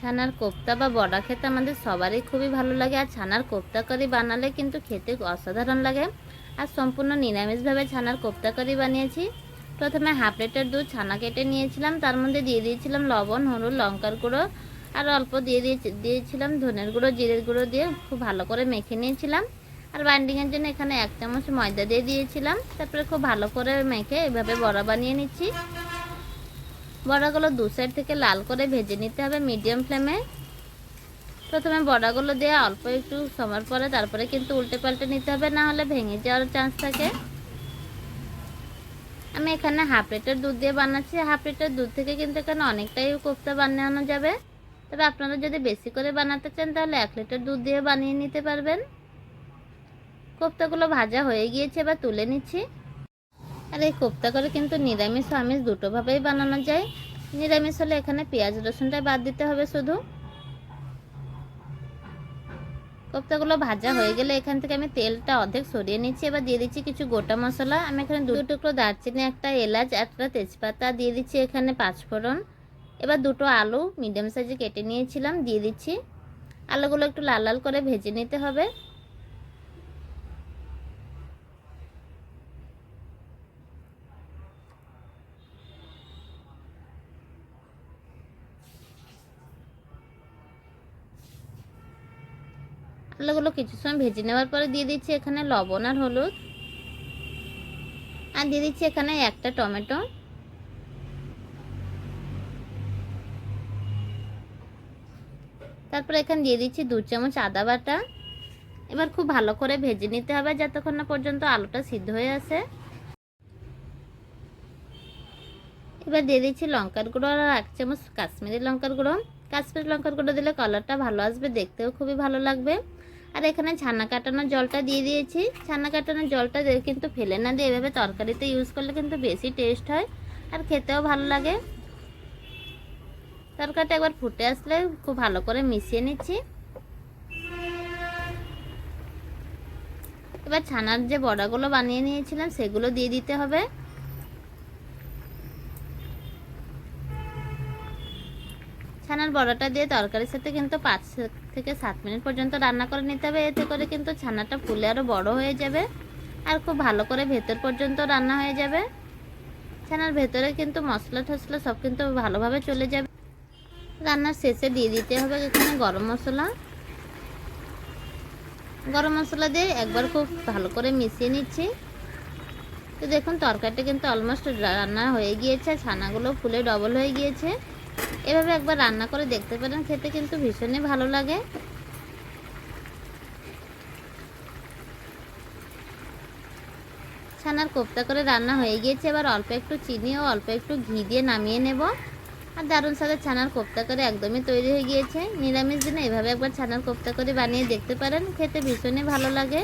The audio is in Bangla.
ছানার কোপ্তা বা বড়া খেতে আমাদের সবারই খুবই ভালো লাগে। আর ছানার কোপ্তা কারি বানালে কিন্তু খেতে অসাধারণ লাগে। আর সম্পূর্ণ নিরামিষভাবে ছানার কোপ্তা কারি বানিয়েছি। প্রথমে হাফ লিটার দুধ ছানা কেটে নিয়েছিলাম। তার মধ্যে দিয়ে দিয়েছিলাম লবণ, হলুদ, লঙ্কার গুঁড়ো। আর অল্প দিয়ে দিয়ে দিয়েছিলাম ধনের গুঁড়ো, জিরের গুঁড়ো দিয়ে খুব ভালো করে মেখে নিয়েছিলাম। আর বাইন্ডিংয়ের জন্য এখানে এক চামচ ময়দা দিয়ে দিয়েছিলাম। তারপরে খুব ভালো করে মেখে এভাবে বড়া বানিয়ে নিচ্ছি। বড়াগুলো দু সাইড থেকে লাল করে ভেজে নিতে হবে মিডিয়াম ফ্লেমে প্রথমে বড়াগুলো দিয়ে অল্প একটু সময় পরে তারপরে কিন্তু উল্টে পাল্টে নিতে হবে, না হলে ভেঙে যাওয়ার চান্স থাকে। আমি এখানে হাফ লিটার দুধ দিয়ে বানাচ্ছি হাফ লিটার দুধ থেকে কিন্তু এখানে অনেকটাই কোপ্তা বানানো যাবে। তবে আপনারা যদি বেশি করে বানাতে চান, তাহলে এক লিটার দুধ দিয়ে বানিয়ে নিতে পারবেন। কোপ্তাগুলো ভাজা হয়ে গিয়েছে, এবার তুলে নিচ্ছি। আর এই করে কিন্তু নিরামিষ আমিষ দুটোভাবেই বানানো যায়। নিরামিষ হলে এখানে পেঁয়াজ, রসুনটা বাদ দিতে হবে শুধু। কোপ্তাগুলো ভাজা হয়ে গেলে এখান থেকে আমি তেলটা অর্ধেক সরিয়ে নিচ্ছি। এবার দিয়ে দিচ্ছি কিছু গোটা মশলা। আমি এখানে দু টুকরো দারচিনি, একটা এলাচ, একটা তেজপাতা দিয়ে দিচ্ছি এখানে পাঁচফোড়ন। এবার দুটো আলু মিডিয়াম সাইজে কেটে নিয়েছিলাম, দিয়ে দিচ্ছি। আলুগুলো একটু লাল লাল করে ভেজে নিতে হবে। আলুগুলো কিছু সময় ভেজে নেওয়ার পরে দিয়ে দিচ্ছি এখানে লবণ আর হলুদ। আর দিয়ে দিচ্ছি এখানে একটা টমেটো। তারপরে এখানে দিয়ে দিচ্ছি দু চামচ আদা বাটা। এবার খুব ভালো করে ভেজে নিতে হবে যতক্ষণ না পর্যন্ত আলুটা সিদ্ধ হয়ে আসে। এবার দিয়ে দিচ্ছি লঙ্কার গুঁড়ো আর এক চামচ কাশ্মীরি লঙ্কার গুঁড়ো। কাশ্মীরি লঙ্কার গুঁড়ো দিলে কালারটা ভালো আসবে, দেখতেও খুবই ভালো লাগবে। আর এখানে ছানা কাটানোর জলটা দিয়ে দিয়েছি। ছানা কাটানোর জলটা কিন্তু ফেলে না দিয়ে এভাবে তরকারিতে ইউজ করলে কিন্তু বেশি টেস্ট হয় আর খেতেও ভালো লাগে। তরকারিটা একবার ফুটে আসলে খুব ভালো করে মিশিয়ে নিচ্ছি। এবার ছানার যে বড়াগুলো বানিয়ে নিয়েছিলাম সেগুলো দিয়ে দিতে হবে। ছানার বড়াটা দিয়ে তরকারির সাথে কিন্তু পাঁচ থেকে সাত মিনিট পর্যন্ত রান্না করে নিতে হবে। এতে করে কিন্তু ছানাটা ফুলে আরও বড় হয়ে যাবে আর খুব ভালো করে ভেতর পর্যন্ত রান্না হয়ে যাবে। ছানার ভেতরে কিন্তু মশলা টশলা সব কিন্তু ভালোভাবে চলে যাবে। রান্নার শেষে দিয়ে দিতে হবে এখানে গরম মশলা। গরম মশলা দিয়ে একবার খুব ভালো করে মিশিয়ে নিচ্ছি। তো দেখুন, তরকারিটা কিন্তু অলমোস্ট রান্না হয়ে গিয়েছে, ছানাগুলো ফুলে ডবল হয়ে গিয়েছে। এভাবে একবার রান্না করে দেখতে পারেন, খেতে কিন্তু ভীষণই ভালো লাগে। ছানার কোপ্তা করে রান্না হয়ে গিয়েছে, এবার অল্প একটু চিনি ও অল্প একটু ঘি দিয়ে নামিয়ে নেব। আর দারুণ সাথে ছানার কোপ্তা করে একদমই তৈরি হয়ে গিয়েছে। নিরামিষ দিনে এভাবে একবার ছানার কোপ্তা করে বানিয়ে দেখতে পারেন, খেতে ভীষণই ভালো লাগে।